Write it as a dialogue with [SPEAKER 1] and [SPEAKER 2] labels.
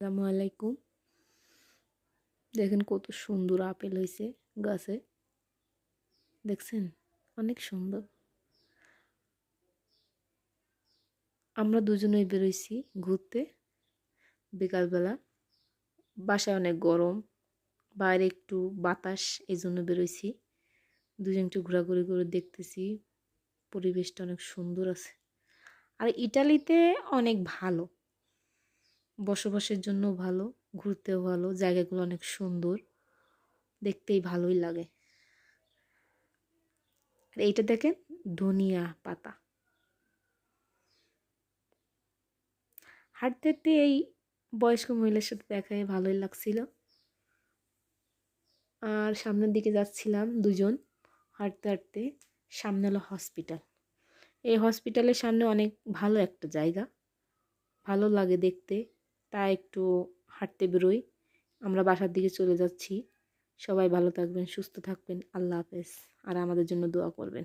[SPEAKER 1] আসসালামু আলাইকুম। দেখেন কত সুন্দর আপেল হয়েছে গাছে। দেখছেন? অনেক সুন্দর। আমরা দুজনেই বেরোইছি ঘুরতে। বিকালবেলা। বাসায় অনেক গরম। বাইরে একটু বাতাস এই জন্য বেরোইছি। দুজন একটু ঘোরাঘুরি করে দেখতেছি। পরিবেশটা অনেক সুন্দর আছে। আর ইটালিতে অনেক ভালো। বসবাসের জন্য ভালো, ঘুরতেও ভালো, জায়গাগুলো অনেক সুন্দর, দেখতেই ভালোই লাগে। আর এইটা দেখেন, ধনিয়া পাতা। হাঁটতে হাঁটতে এই বয়স্ক মহিলার সাথে দেখায় ভালোই লাগছিল। আর সামনের দিকে যাচ্ছিলাম দুজন, হাঁটতে হাঁটতে সামনে হলো হসপিটাল। এই হসপিটালের সামনে অনেক ভালো একটা জায়গা, ভালো লাগে দেখতে। তা একটু হাঁটতে বেরোই। আমরা বাসার দিকে চলে যাচ্ছি। সবাই ভালো থাকবেন, সুস্থ থাকবেন। আল্লাহ হাফেজ। আর আমাদের জন্য দোয়া করবেন।